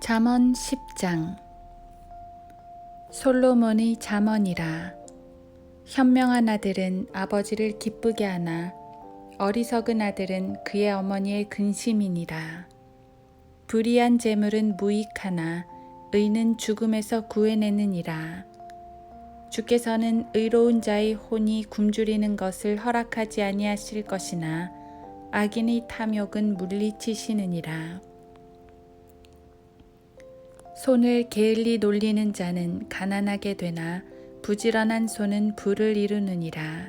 잠언 10장. 솔로몬의 잠언이라. 현명한 아들은 아버지를 기쁘게 하나 어리석은 아들은 그의 어머니의 근심이니라. 불의한 재물은 무익하나 의는 죽음에서 구해내느니라. 주께서는 의로운 자의 혼이 굶주리는 것을 허락하지 아니하실 것이나 악인의 탐욕은 물리치시느니라 손을 게을리 놀리는 자는 가난하게 되나 부지런한 손은 부를 이루느니라.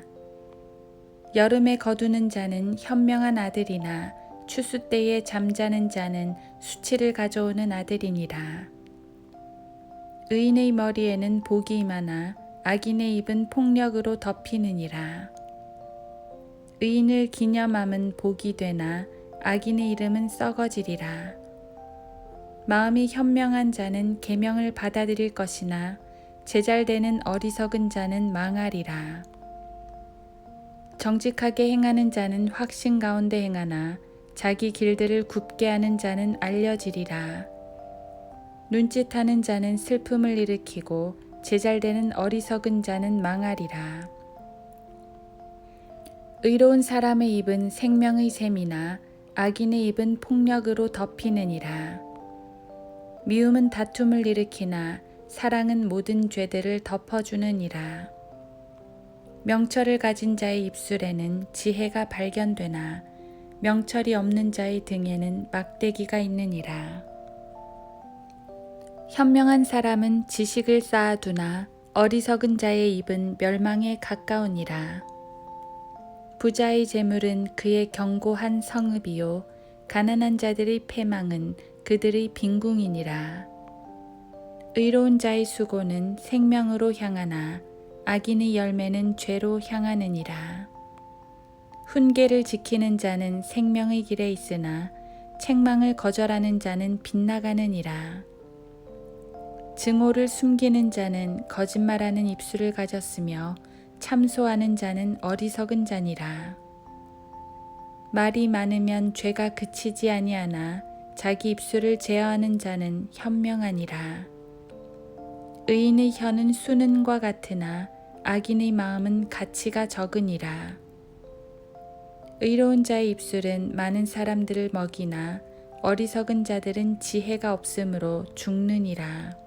여름에 거두는 자는 현명한 아들이나 추수 때에 잠자는 자는 수치를 가져오는 아들이니라. 의인의 머리에는 복이 임하나 악인의 입은 폭력으로 덮이느니라. 의인을 기념함은 복이 되나 악인의 이름은 썩어지리라. 마음이 현명한 자는 계명을 받아들일 것이나 제잘되는 어리석은 자는 망하리라. 정직하게 행하는 자는 확신 가운데 행하나 자기 길들을 굽게 하는 자는 알려지리라. 눈짓하는 자는 슬픔을 일으키고 제잘되는 어리석은 자는 망하리라. 의로운 사람의 입은 생명의 샘이나 악인의 입은 폭력으로 덮이느니라. 미움은 다툼을 일으키나 사랑은 모든 죄들을 덮어주느니라. 명철을 가진 자의 입술에는 지혜가 발견되나 명철이 없는 자의 등에는 막대기가 있느니라. 현명한 사람은 지식을 쌓아두나 어리석은 자의 입은 멸망에 가까우니라. 부자의 재물은 그의 견고한 성읍이요 가난한 자들의 패망은 그들의 빈궁이니라. 의로운 자의 수고는 생명으로 향하나 악인의 열매는 죄로 향하느니라. 훈계를 지키는 자는 생명의 길에 있으나 책망을 거절하는 자는 빗나가느니라. 증오를 숨기는 자는 거짓말하는 입술을 가졌으며 참소하는 자는 어리석은 자니라. 말이 많으면 죄가 그치지 아니하나 자기 입술을 제어하는 자는 현명하니라. 의인의 혀는 수는과 같으나 악인의 마음은 가치가 적으니라. 의로운 자의 입술은 많은 사람들을 먹이나 어리석은 자들은 지혜가 없으므로 죽느니라.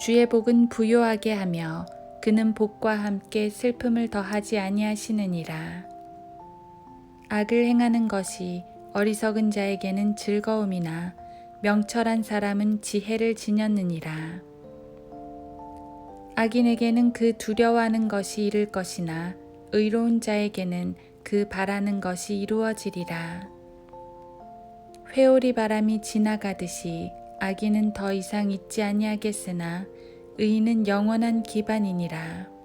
주의 복은 부요하게 하며 그는 복과 함께 슬픔을 더하지 아니하시느니라. 악을 행하는 것이 어리석은 자에게는 즐거움이나 명철한 사람은 지혜를 지녔느니라. 악인에게는 그 두려워하는 것이 이를 것이나 의로운 자에게는 그 바라는 것이 이루어지리라. 회오리 바람이 지나가듯이 악인은 더 이상 있지 아니하겠으나 의인은 영원한 기반이니라.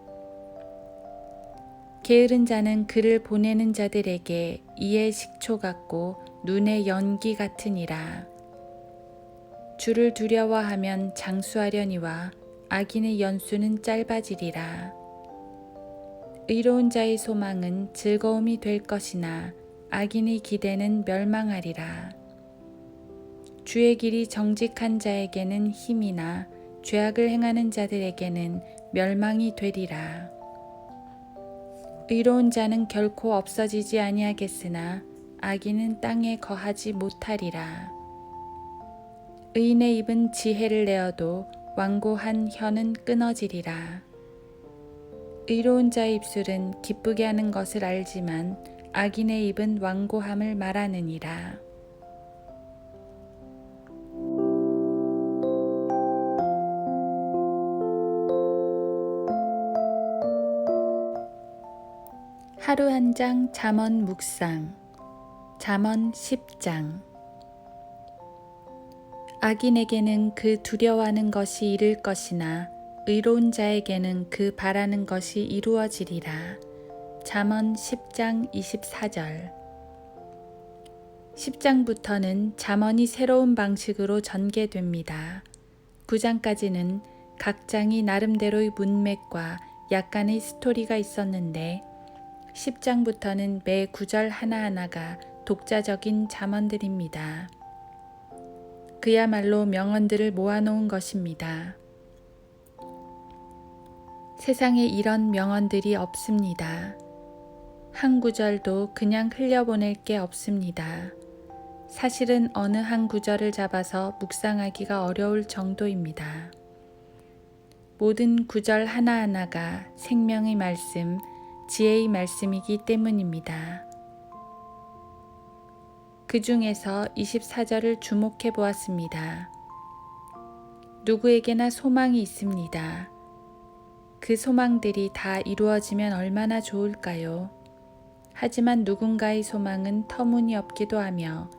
게으른 자는 그를 보내는 자들에게 이의 식초 같고 눈의 연기 같으니라. 주를 두려워하면 장수하려니와 악인의 연수는 짧아지리라. 의로운 자의 소망은 즐거움이 될 것이나 악인의 기대는 멸망하리라. 주의 길이 정직한 자에게는 힘이나 죄악을 행하는 자들에게는 멸망이 되리라. 의로운 자는 결코 없어지지 아니하겠으나 악인은 땅에 거하지 못하리라. 의인의 입은 지혜를 내어도 완고한 혀는 끊어지리라. 의로운 자의 입술은 기쁘게 하는 것을 알지만 악인의 입은 완고함을 말하느니라. 하루 한 장 잠언 묵상 잠언 10장 악인에게는 그 두려워하는 것이 이를 것이나 의로운 자에게는 그 바라는 것이 이루어지리라. 잠언 10장 24절 10장부터는 잠언이 새로운 방식으로 전개됩니다. 9장까지는 각 장이 나름대로의 문맥과 약간의 스토리가 있었는데 10장부터는 매 구절 하나하나가 독자적인 잠언들입니다. 그야말로 명언들을 모아놓은 것입니다. 세상에 이런 명언들이 없습니다. 한 구절도 그냥 흘려보낼 게 없습니다. 사실은 어느 한 구절을 잡아서 묵상하기가 어려울 정도입니다. 모든 구절 하나하나가 생명의 말씀, 지혜의 말씀이기 때문입니다. 그 중에서 24절을 주목해 보았습니다. 누구에게나 소망이 있습니다. 그 소망들이 다 이루어지면 얼마나 좋을까요? 하지만 누군가의 소망은 터무니없기도 하며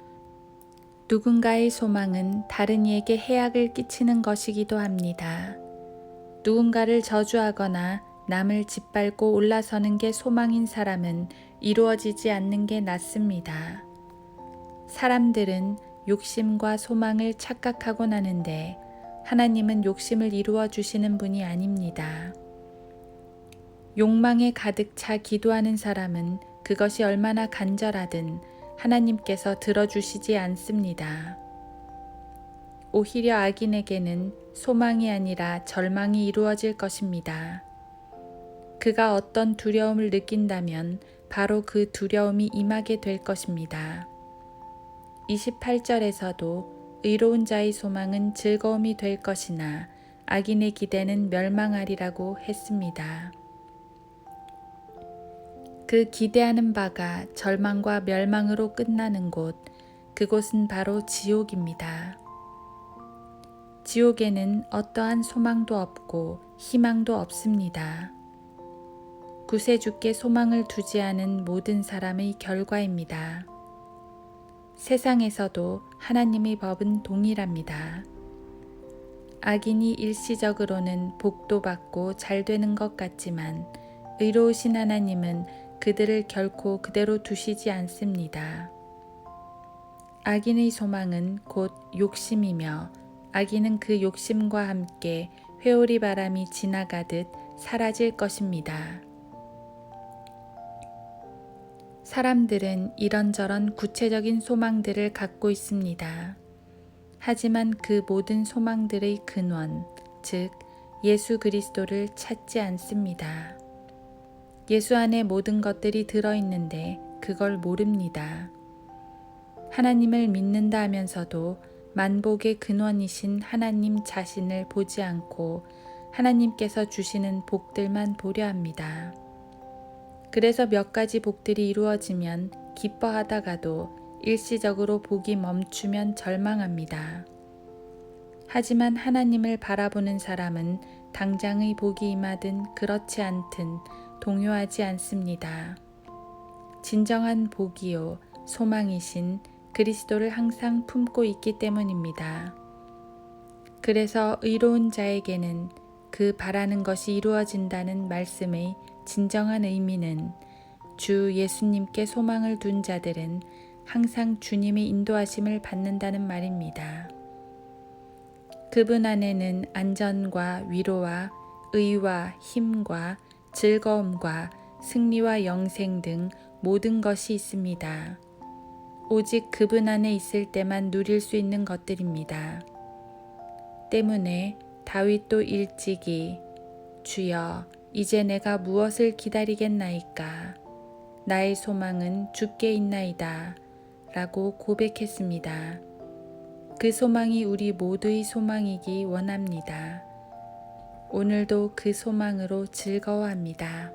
누군가의 소망은 다른 이에게 해악을 끼치는 것이기도 합니다. 누군가를 저주하거나 남을 짓밟고 올라서는 게 소망인 사람은 이루어지지 않는 게 낫습니다. 사람들은 욕심과 소망을 착각하곤 하는데 하나님은 욕심을 이루어 주시는 분이 아닙니다. 욕망에 가득 차 기도하는 사람은 그것이 얼마나 간절하든 하나님께서 들어주시지 않습니다. 오히려 악인에게는 소망이 아니라 절망이 이루어질 것입니다. 그가 어떤 두려움을 느낀다면 바로 그 두려움이 임하게 될 것입니다. 28절에서도 의로운 자의 소망은 즐거움이 될 것이나 악인의 기대는 멸망하리라고 했습니다. 그 기대하는 바가 절망과 멸망으로 끝나는 곳, 그곳은 바로 지옥입니다. 지옥에는 어떠한 소망도 없고 희망도 없습니다. 구세주께 소망을 두지 않은 모든 사람의 결과입니다. 세상에서도 하나님의 법은 동일합니다. 악인이 일시적으로는 복도 받고 잘 되는 것 같지만 의로우신 하나님은 그들을 결코 그대로 두시지 않습니다. 악인의 소망은 곧 욕심이며 악인은 그 욕심과 함께 회오리 바람이 지나가듯 사라질 것입니다. 사람들은 이런저런 구체적인 소망들을 갖고 있습니다. 하지만 그 모든 소망들의 근원, 즉 예수 그리스도를 찾지 않습니다. 예수 안에 모든 것들이 들어있는데 그걸 모릅니다. 하나님을 믿는다 하면서도 만복의 근원이신 하나님 자신을 보지 않고 하나님께서 주시는 복들만 보려 합니다. 그래서 몇 가지 복들이 이루어지면 기뻐하다가도 일시적으로 복이 멈추면 절망합니다. 하지만 하나님을 바라보는 사람은 당장의 복이 임하든 그렇지 않든 동요하지 않습니다. 진정한 복이요, 소망이신 그리스도를 항상 품고 있기 때문입니다. 그래서 의로운 자에게는 그 바라는 것이 이루어진다는 말씀의 진정한 의미는 주 예수님께 소망을 둔 자들은 항상 주님의 인도하심을 받는다는 말입니다. 그분 안에는 안전과 위로와 의와 힘과 즐거움과 승리와 영생 등 모든 것이 있습니다. 오직 그분 안에 있을 때만 누릴 수 있는 것들입니다. 때문에 다윗도 일찍이 주여 이제 내가 무엇을 기다리겠나이까 나의 소망은 주께 있나이다 라고 고백했습니다. 그 소망이 우리 모두의 소망이기 원합니다. 오늘도 그 소망으로 즐거워합니다.